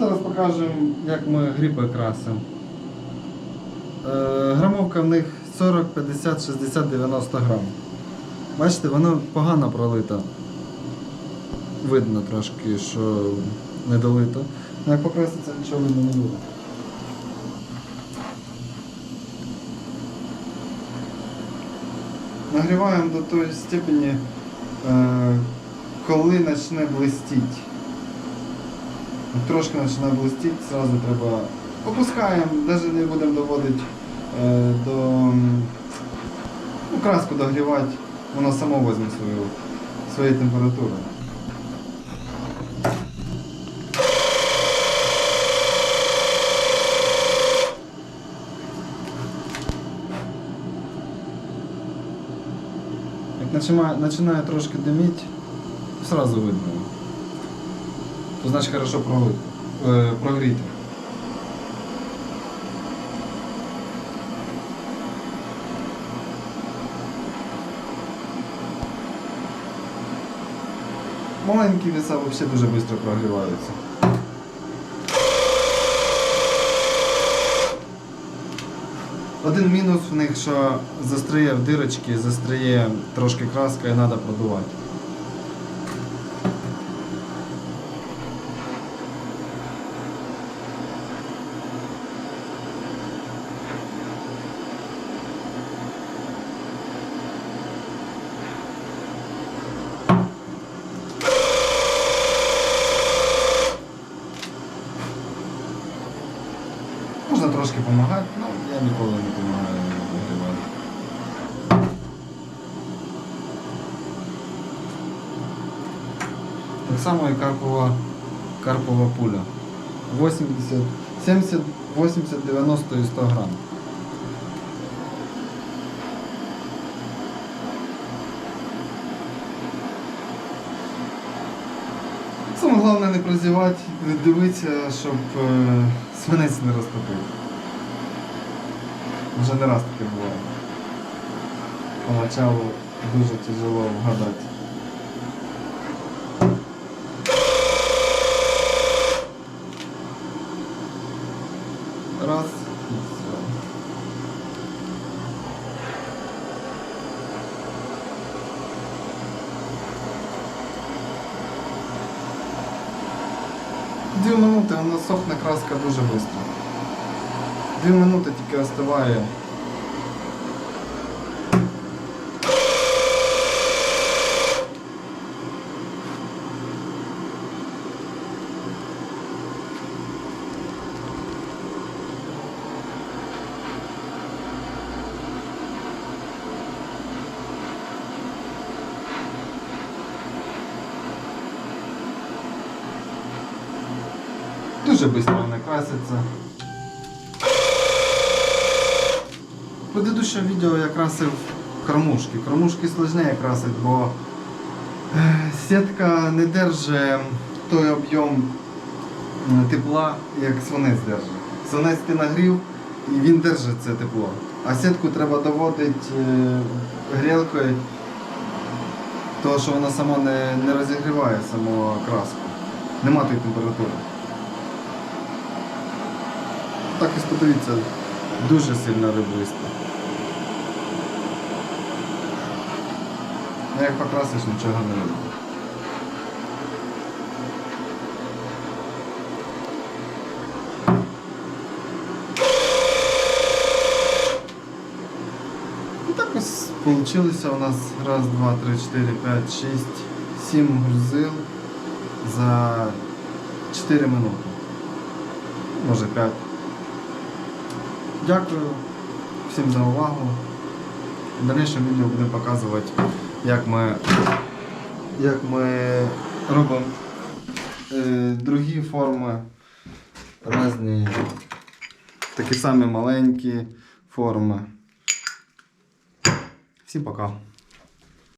Зараз покажемо, як ми гріпи красимо. Е, грамовка в них 40, 50, 60, 90 грам. Бачите, вона погано пролита. Видно трошки, що не долито. Ну, як покраситься, нічого не буде. Нагріваємо до тої степені, е, коли почне блистіти. Трошки починає блистіти, зразу треба опускаємо, навіть не будемо доводити е, до ну, краску догрівати, воно само візьме свою, свою температуру. Як починає, трошки диміти, сразу видно. То значить хорошо е, прогріти. Маленькі веса взагалі дуже швидко прогріваються. Один мінус в них, що застряє в дирочки, застряє трошки краска і треба продувати. Трошки допомагати, але я ніколи не допомагаю вигрівати. Так само і карпова, карпова пуля. 80, 70, 80, 90 і 100 грам. Саме головне не прозівати, дивитися, щоб е, свинець не розтопив. Вже не раз таке буває. Поначалу дуже тяжело вгадати. Раз і все. Дві минути вона сохне краска дуже швидко. Дві минути тільки остиває. Дуже швидко вона Предыдущем відео я красив кормушки. Кормушки сложніше красити, бо е, сітка не держить той об'єм тепла, як свинець держить. Свинець ти нагрів і він держить це тепло. А сітку треба доводити е, грілкою, тому що вона сама не, не розігріває саму краску. Нема тої температури. Так і подивіться, дуже сильно рибисто. Ну, Як покрасиш, нічого не видно. І так ось вийшло у нас раз, два, три, чотири, п'ять, шість, сім грузил за 4 минути. Може 5. Дякую всім за увагу. В дальнішому відео будемо показувати, як ми, як ми робимо е, другі форми, різні, такі самі маленькі форми. Всім пока.